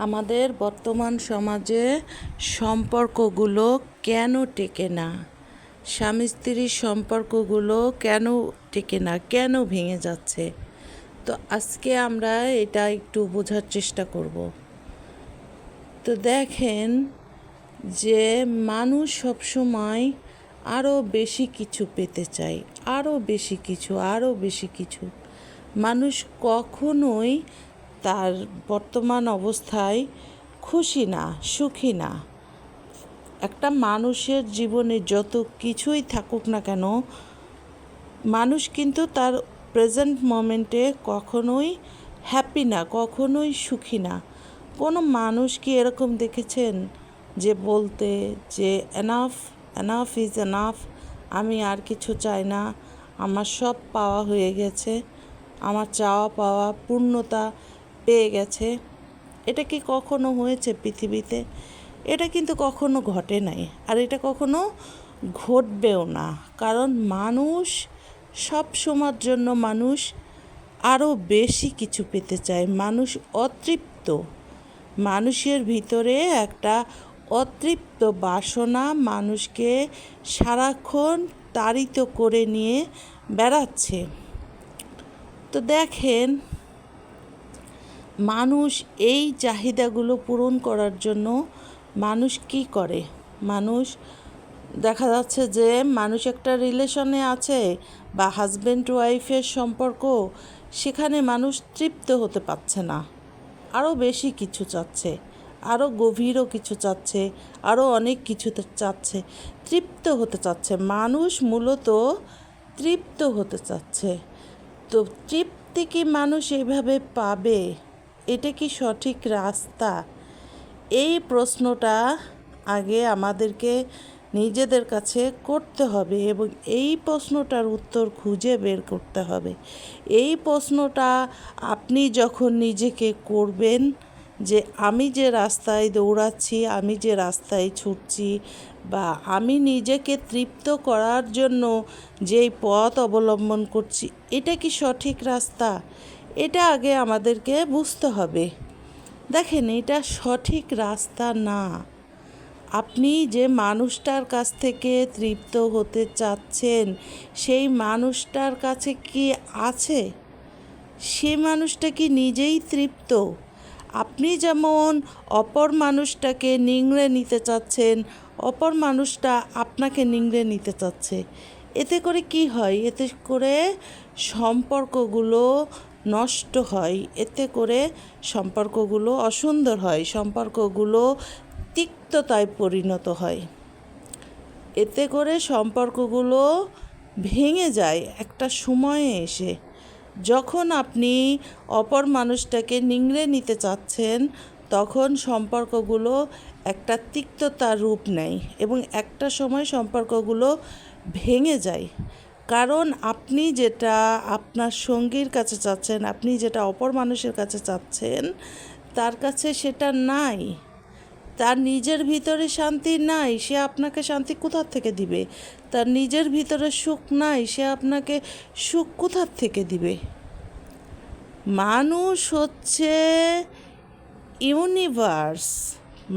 আমাদের বর্তমান সমাজে সম্পর্কগুলো কেন টেকে না? স্বামী স্ত্রীর সম্পর্কগুলো কেন টেকে না? কেন ভেঙে যাচ্ছে? তো আজকে আমরা এটা একটু বোঝার চেষ্টা করব। তো দেখেন যে মানুষ সবসময় আরও বেশি কিছু পেতে চায় আরও বেশি কিছু আরও বেশি কিছু। মানুষ কখনোই তার বর্তমান অবস্থায় খুশি না, সুখী না। একটা মানুষের জীবনে যত কিছুই থাকুক না কেন, মানুষ কিন্তু তার প্রেজেন্ট মোমেন্টে কখনোই হ্যাপি না, কখনোই সুখী না। কোনো মানুষ কি এরকম দেখেছেন যে বলতে যে এনাফ এনাফ ইজ এনাফ আমি আর কিছু চাই না, আমার সব পাওয়া হয়ে গেছে, আমার চাওয়া পাওয়া পূর্ণতা পেয়ে গেছে। এটা কি কখনো হয়েছে পৃথিবীতে? এটা কিন্তু কখনো ঘটে নাই। আর এটা কখনো ঘটবেও না। কারণ মানুষ সব সময়ের জন্য মানুষ আরও বেশি কিছু পেতে চায়। মানুষ অতৃপ্ত। মানুষের ভিতরে একটা অতৃপ্ত বাসনা মানুষকে সারাক্ষণ তাড়িত করে নিয়ে বেড়াচ্ছে। তো দেখেন মানুষ এই চাহিদাগুলো পূরণ করার জন্য মানুষ কি করে? মানুষ, দেখা যাচ্ছে যে মানুষ একটা রিলেশনে আছে বা হাজব্যান্ড ওয়াইফের সম্পর্ক, সেখানে মানুষ তৃপ্ত হতে পারছে না। আরও বেশি কিছু চাচ্ছে, আরও গভীরও কিছু চাচ্ছে, আরও অনেক কিছু চাচ্ছে, তৃপ্ত হতে চাচ্ছে। মানুষ মূলত তৃপ্ত হতে চাচ্ছে। তো তৃপ্তি কি মানুষ এইভাবে পাবে? এটা কি সঠিক রাস্তা? এই প্রশ্নটা আগে আমাদেরকে নিজেদের কাছে করতে হবে এবং এই প্রশ্নটার উত্তর খুঁজে বের করতে হবে। এই প্রশ্নটা আপনি যখন নিজেকে করবেন যে, আমি যে রাস্তায় দৌড়াচ্ছি, আমি যে রাস্তায় ছুটছি বা আমি নিজেকে তৃপ্ত করার জন্য যেই পথ অবলম্বন করছি, এটা কি সঠিক রাস্তা? এটা আগে আমাদেরকে বুঝতে হবে। দেখেন, এটা সঠিক রাস্তা না। আপনি যে মানুষটার কাছ থেকে তৃপ্ত হতে চাচ্ছেন, সেই মানুষটার কাছে কি আছে? সে মানুষটা কি নিজেই তৃপ্ত? আপনি যেমন অপর মানুষটাকে নিংড়ে নিতে চাচ্ছেন, অপর মানুষটা আপনাকে নিংড়ে নিতে চাচ্ছে। এতে করে কি হয়? এতে করে সম্পর্কগুলো নষ্ট হয়। এতে করে সম্পর্কগুলো অসুন্দর হয়, সম্পর্কগুলো তিক্ততায় পরিণত হয়। এতে করে সম্পর্কগুলো ভেঙে যায় একটা সময়ে এসে। যখন আপনি অপর মানুষটাকে নিংড়ে নিতে চাচ্ছেন, তখন সম্পর্কগুলো একটা তিক্ততার রূপ নেয় এবং একটা সময় সম্পর্কগুলো ভেঙে যায়। কারণ আপনি যেটা আপনার সঙ্গীর কাছে চাচ্ছেন, আপনি যেটা অপর মানুষের কাছে চাচ্ছেন, তার কাছে সেটা নাই। তার নিজের ভিতরে শান্তি নাই, সে আপনাকে শান্তি কোথার থেকে দিবে? তার নিজের ভিতরে সুখ নাই, সে আপনাকে সুখ কোথার থেকে দিবে? মানুষ হচ্ছে ইউনিভার্স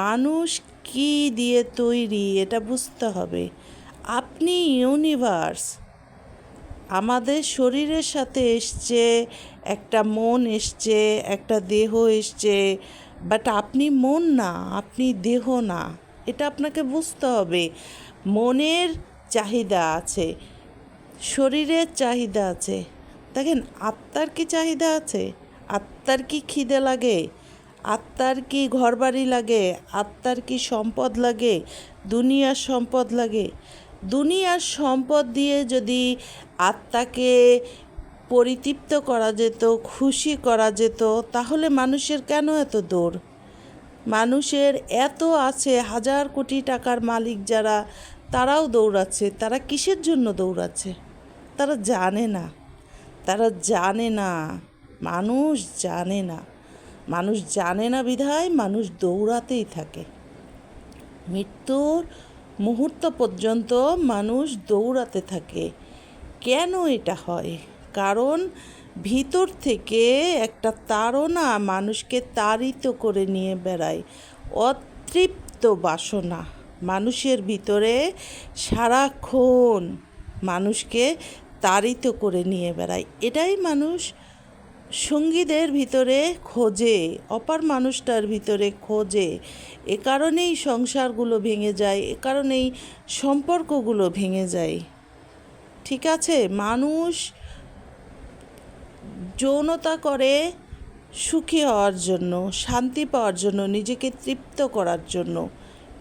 মানুষ কি দিয়ে তৈরি, এটা বুঝতে হবে। আপনি ইউনিভার্স আমাদের শরীরের সাথে এসছে, একটা মন এসছে, একটা দেহ এসছে বাট আপনি মন না, আপনি দেহ না। এটা আপনাকে বুঝতে হবে। মনের চাহিদা আছে, শরীরের চাহিদা আছে। দেখেন, আত্মার কি চাহিদা আছে? আত্মার কি খিদে লাগে? আত্মার কি ঘরবাড়ি লাগে? আত্মার কি সম্পদ লাগে? দুনিয়ার সম্পদ লাগে? দুনিয়ার সম্পদ দিয়ে যদি আত্মাকে পরিতৃপ্ত করা যেত, খুশি করা যেত, তাহলে মানুষের কেন এত দৌড়? মানুষের এত আছে, হাজার কোটি টাকার মালিক যারা, তারাও দৌড়াচ্ছে। তারা কিসের জন্য দৌড়াচ্ছে? তারা জানে না। তারা জানে না। মানুষ জানে না। মানুষ জানে না বিধায় মানুষ দৌড়াতেই থাকে। মৃত্যুর মুহূর্ত পর্যন্ত মানুষ দৌড়াতে থাকে। কেন এটা হয়? কারণ ভিতর থেকে একটা তাড়না মানুষকে তাড়িত করে নিয়ে বেড়ায়। অতৃপ্ত বাসনা মানুষের ভিতরে সারাক্ষণ মানুষকে তাড়িত করে নিয়ে বেড়ায়। এটাই মানুষ সঙ্গীদের ভিতরে খোঁজে, অপার মানুষটার ভিতরে খোঁজে। এ কারণেই সংসারগুলো ভেঙে যায়, এ কারণেই সম্পর্কগুলো ভেঙে যায়। ঠিক আছে, মানুষ যৌনতা করে সুখী হওয়ার জন্য, শান্তি পাওয়ার জন্য, নিজেকে তৃপ্ত করার জন্য।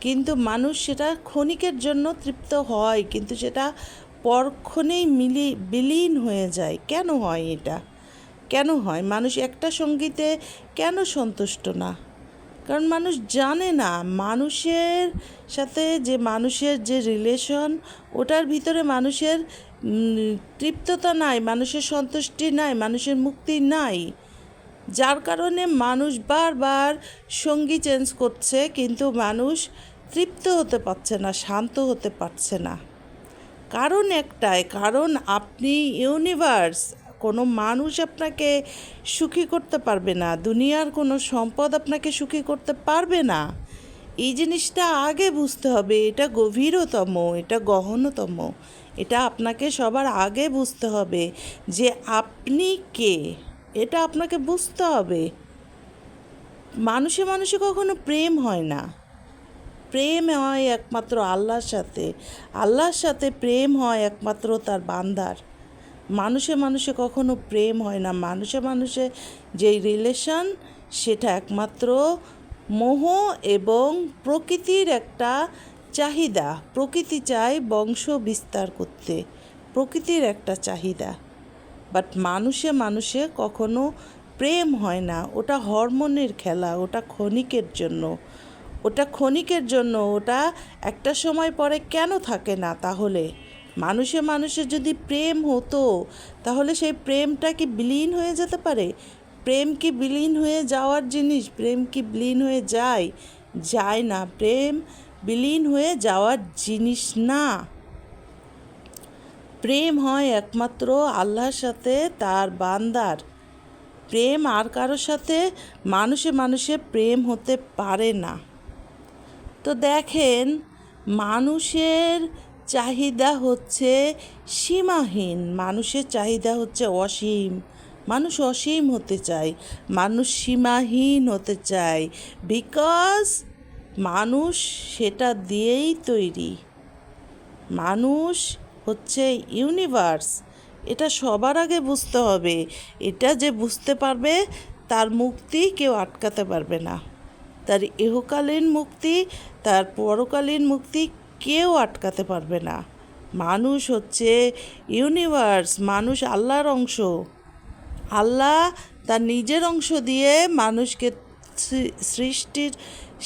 কিন্তু মানুষ সেটা ক্ষণিকের জন্য তৃপ্ত হয়, কিন্তু সেটা পরক্ষণেই মিলি, বিলীন হয়ে যায়। কেন হয় এটা? কেন হয়? মানুষ একটা সঙ্গীতে কেন সন্তুষ্ট না? কারণ মানুষ জানে না, মানুষের সাথে যে মানুষের যে রিলেশন ওটার ভিতরে মানুষের তৃপ্ততা নাই, মানুষের সন্তুষ্টি নাই, মানুষের মুক্তি নাই। যার কারণে মানুষ বারবার সঙ্গী চেঞ্জ করছে, কিন্তু মানুষ তৃপ্ত হতে পারছে না, শান্ত হতে পারছে না। কারণ একটাই, কারণ আপনি ইউনিভার্স কোনো মানুষ আপনাকে সুখী করতে পারবে না, দুনিয়ার কোনো সম্পদ আপনাকে সুখী করতে পারবে না। এই জিনিসটা আগে বুঝতে হবে, এটা গভীরতম, এটা গহনতম, এটা আপনাকে সবার আগে বুঝতে হবে যে আপনি কে, এটা আপনাকে বুঝতে হবে। মানুষে মানুষে কখনো প্রেম হয় না, প্রেম হয় একমাত্র আল্লাহর সাথে আল্লাহর সাথে প্রেম হয় একমাত্র তার বান্দার। মানুষে মানুষে কখনো প্রেম হয় না। মানুষে মানুষে যেই রিলেশন সেটা একমাত্র মোহ এবং প্রকৃতির একটা চাহিদা। প্রকৃতি চায় বংশ বিস্তার করতে। প্রকৃতির একটা চাহিদা। বাট মানুষে মানুষে কখনো প্রেম হয় না। ওটা হরমোনের খেলা, ওটা ক্ষণিকের জন্য। ওটা ক্ষণিকের জন্য ওটা একটা সময় পরে কেন থাকে না তাহলে? মানুষে মানুষের যদি প্রেম হতো, তাহলে সেই প্রেমটা কি বিলীন হয়ে যেতে পারে? প্রেম কি বিলীন হয়ে যাওয়ার জিনিস? প্রেম কি বিলীন হয়ে যায়? যায় না। প্রেম বিলীন হয়ে যাওয়ার জিনিস না। প্রেম হয় একমাত্র আল্লাহর সাথে, তার বান্দার। প্রেম আর কারোর সাথে মানুষে মানুষে প্রেম হতে পারে না। তো দেখেন, মানুষের চাহিদা হচ্ছে সীমাহীন। মানুষের চাহিদা হচ্ছে অসীম। মানুষ অসীম হতে চায়। মানুষ সীমাহীন হতে চায়। বিকজ মানুষ সেটা দিয়েই তৈরি। মানুষ হচ্ছে ইউনিভার্স এটা সবার আগে বুঝতে হবে। এটা যে বুঝতে পারবে, তার মুক্তি কেউ আটকাতে পারবে না। তার ইহকালীন মুক্তি, তার পরকালীন মুক্তি কেউ আটকাতে পারবে না। মানুষ হচ্ছে ইউনিভার্স মানুষ আল্লাহর অংশ। আল্লাহ তার নিজের অংশ দিয়ে মানুষকে সৃষ্টির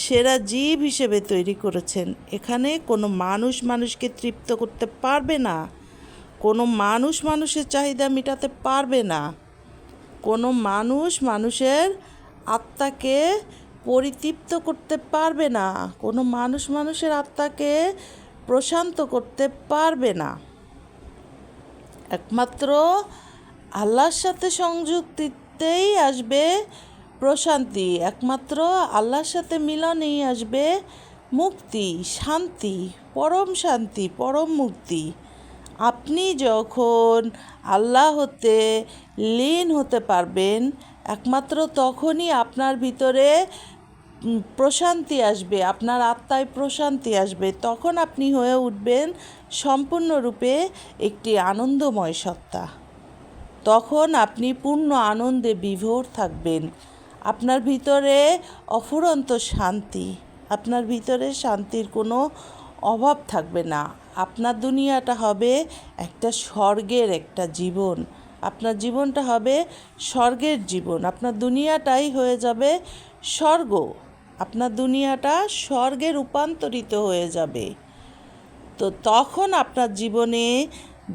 সেরা জীব হিসেবে তৈরি করেছেন। এখানে কোনো মানুষ মানুষকে তৃপ্ত করতে পারবে না। কোনো মানুষ মানুষের চাহিদা মেটাতে পারবে না। কোনো মানুষ মানুষের আত্মাকে পরিতৃপ্ত করতে পারবে না। কোনো মানুষ মানুষের আত্মাকে প্রশান্ত করতে পারবে না। একমাত্র আল্লাহর সাথে সংযুক্তিতেই আসবে প্রশান্তি, একমাত্র আল্লাহর সাথে মিলনেই আসবে মুক্তি, শান্তি, পরম শান্তি, পরম মুক্তি। আপনি যখন আল্লাহ হতে লীন হতে পারবেন, একমাত্র তখনই আপনার ভিতরে প্রশান্তি আসবে, আপনার আত্মায় প্রশান্তি আসবে, তখন আপনি হয়ে উঠবেন সম্পূর্ণরূপে একটি আনন্দময় সত্তা। তখন আপনি পূর্ণ আনন্দে বিভোর থাকবেন। আপনার ভিতরে অফুরন্ত শান্তি, আপনার ভিতরে শান্তির কোনো অভাব থাকবে না। আপনার দুনিয়াটা হবে একটা স্বর্গের একটা জীবন। আপনার জীবনটা হবে স্বর্গের জীবন। আপনার দুনিয়াটাই হয়ে যাবে স্বর্গ। আপনার দুনিয়াটা স্বর্গে রূপান্তরিত হয়ে যাবে। তো তখন আপনার জীবনে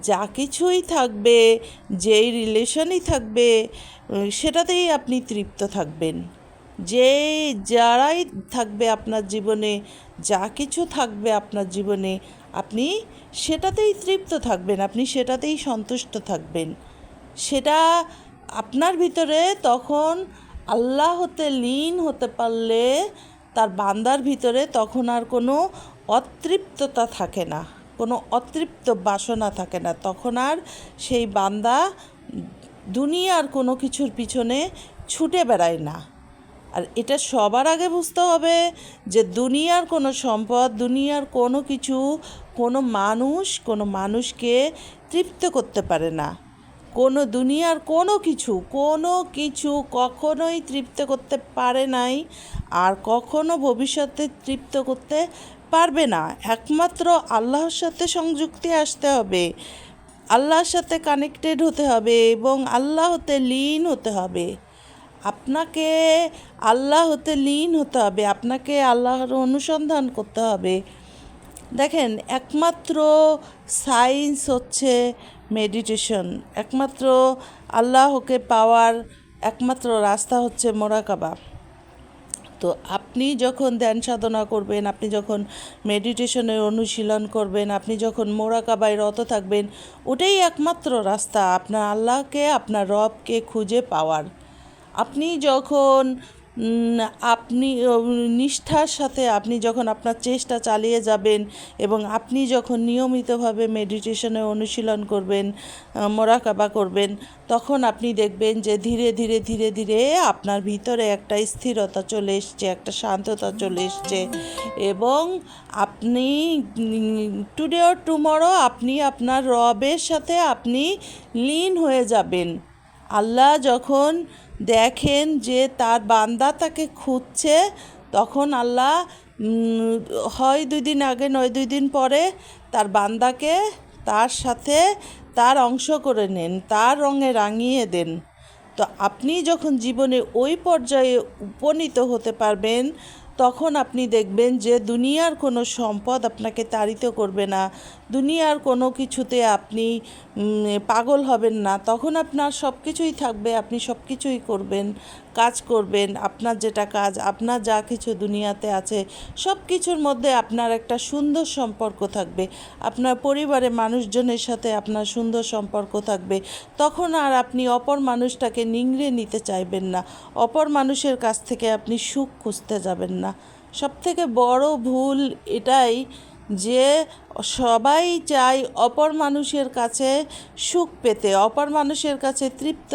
যা কিছুই থাকবে, যেই রিলেশনই থাকবে সেটাতেই আপনি তৃপ্ত থাকবেন। যে যারাই থাকবে আপনার জীবনে, যা কিছু থাকবে আপনার জীবনে, আপনি সেটাতেই তৃপ্ত থাকবেন, আপনি সেটাতেই সন্তুষ্ট থাকবেন। সেটা আপনার ভিতরে তখন আল্লাহ হতে লীন হতে পারলে তার বান্দার ভিতরে তখন আর কোনো অতৃপ্ততা থাকে না, কোনো অতৃপ্ত বাসনা থাকে না। তখন আর সেই বান্দা দুনিয়ার কোনো কিছুর পিছনে ছুটে বেড়ায় না। আর এটা সবার আগে বুঝতে হবে যে দুনিয়ার কোনো সম্পদ, দুনিয়ার কোনো কিছু কোনো মানুষ কোনো মানুষকে তৃপ্ত করতে পারে না। কোনো দুনিয়ার কোনো কিছু কোনো কিছু কখনোই তৃপ্ত করতে পারে নাই আর কখনো ভবিষ্যতে তৃপ্ত করতে পারবে না। একমাত্র আল্লাহর সাথে সংযুক্তি আসতে হবে, আল্লাহর সাথে কানেক্টেড হতে হবে এবং আল্লাহ হতে লীন হতে হবে। আপনাকে আল্লাহ হতে লীন হতে হবে, আপনাকে আল্লাহর অনুসন্ধান করতে হবে। দেখেন, একমাত্র সায়েন্স হচ্ছে মেডিটেশন। একমাত্র আল্লাহকে পাওয়ার একমাত্র রাস্তা হচ্ছে মোরাকাবা। তো আপনি যখন ধ্যান সাধনা করবেন, আপনি যখন মেডিটেশনের অনুশীলন করবেন, আপনি যখন মোরাকাবায় রত থাকবেন, ওটাই একমাত্র রাস্তা। আপনার আল্লাহকে, আপনার রবকে খুঁজে পাওয়ার। আপনি যখন আপনি নিষ্ঠার সাথে আপনি যখন আপনার চেষ্টা চালিয়ে যাবেন এবং আপনি যখন নিয়মিতভাবে মেডিটেশনে অনুশীলন করবেন মোরাকাবা করবেন, তখন আপনি দেখবেন যে ধীরে ধীরে ধীরে ধীরে আপনার ভিতরে একটা স্থিরতা চলে এসছে, একটা শান্ততা চলে এসছে এবং আপনি টুডে অর টুমরো আপনি আপনার রবের সাথে আপনি লীন হয়ে যাবেন। আল্লাহ যখন দেখেন যে তার বান্দা তাকে খুঁজছে, তখন আল্লাহ হয় দুই দিন আগে নয় দুই দিন পরে তার বান্দাকে তার সাথে তার অংশ করে নেন, তার রঙে রাঙিয়ে দেন। তো আপনি যখন জীবনে ওই পর্যায়ে উপনীত হতে পারবেন, তখন আপনি দেখবেন যে দুনিয়ার কোনো সম্পদ আপনাকে তাড়িত করবে না। দুনিয়ার কোনো কিছুতে আপনি পাগল হবেন না। তখন আপনার সব কিছুই থাকবে, আপনি সব কিছুই করবেন, কাজ করবেন, আপনার যেটা কাজ, আপনার যা কিছু দুনিয়াতে আছে সব কিছুর মধ্যে আপনার একটা সুন্দর সম্পর্ক থাকবে। আপনার পরিবারের মানুষজনের সাথে আপনার সুন্দর সম্পর্ক থাকবে। তখন আর আপনি অপর মানুষটাকে নিংড়ে নিতে চাইবেন না। অপর মানুষের কাছ থেকে আপনি সুখ খুঁজতে যাবেন না। সব থেকে বড় ভুল এটাই যে সবাই চায় অপর মানুষের কাছে সুখ পেতে, অপর মানুষের কাছে তৃপ্ত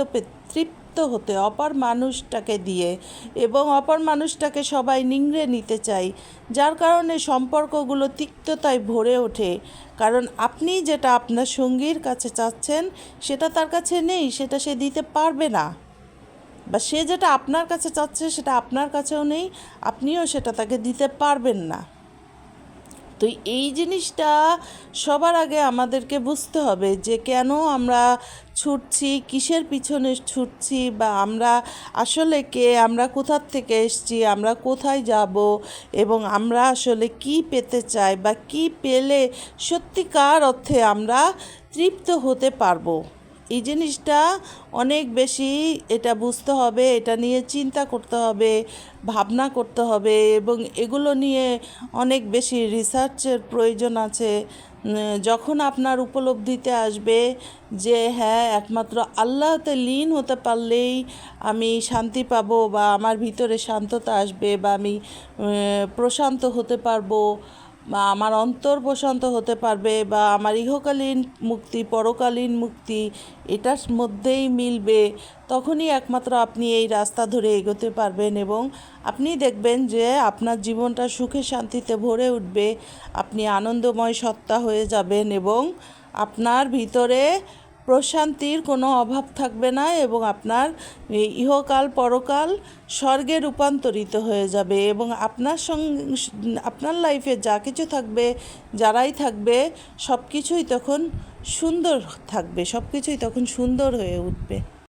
তৃপ্ত হতে, অপর মানুষটাকে দিয়ে এবং অপর মানুষটাকে সবাই নিংড়ে নিতে চাই যার কারণে সম্পর্কগুলো তিক্ততায় ভরে ওঠে। কারণ আপনি যেটা আপনার সঙ্গীর কাছে চাচ্ছেন, সেটা তার কাছে নেই, সেটা সে দিতে পারবে না। বা সে যেটা আপনার কাছে চাচ্ছে, সেটা আপনার কাছেও নেই, আপনিও সেটা তাকে দিতে পারবেন না। তো এই জিনিসটা সবার আগে আমাদেরকে বুঝতে হবে যে কেন আমরা ছুটছি, কিসের পিছনে ছুটছি বা আমরা আসলে কে, আমরা কোথার থেকে এসেছি, আমরা কোথায় যাব এবং আমরা আসলে কি পেতে চাই বা কি পেলে সত্যিকার অর্থে আমরা তৃপ্ত হতে পারব। এই জিনিসটা অনেক বেশি এটা বুঝতে হবে, এটা নিয়ে চিন্তা করতে হবে, ভাবনা করতে হবে এবং এগুলো নিয়ে অনেক বেশি রিসার্চের প্রয়োজন আছে। যখন আপনার উপলব্ধিতে আসবে যে হ্যাঁ একমাত্র আল্লাহতে লীন হতে পারলেই আমি শান্তি পাবো বা আমার ভিতরে শান্ততা আসবে বা আমি প্রশান্ত হতে পারব বা আমার অন্তর প্রশান্ত হতে পারবে বা আমার ইহকালীন মুক্তি, পরকালীন মুক্তি এটার মধ্যেই মিলবে, তখনই একমাত্র আপনি এই রাস্তা ধরে এগোতে পারবেন এবং আপনি দেখবেন যে আপনার জীবনটা সুখে শান্তিতে ভরে উঠবে, আপনি আনন্দময় সত্তা হয়ে যাবেন এবং আপনার ভিতরে প্রশান্তির কোনো অভাব থাকবে না এবং আপনার ইহকাল পরকাল স্বর্গে রূপান্তরিত হয়ে যাবে এবং আপনার সঙ্গে, আপনার লাইফে যা কিছু থাকবে, যারাই থাকবে সব কিছুই তখন সুন্দর থাকবে সব কিছুই তখন সুন্দর হয়ে উঠবে।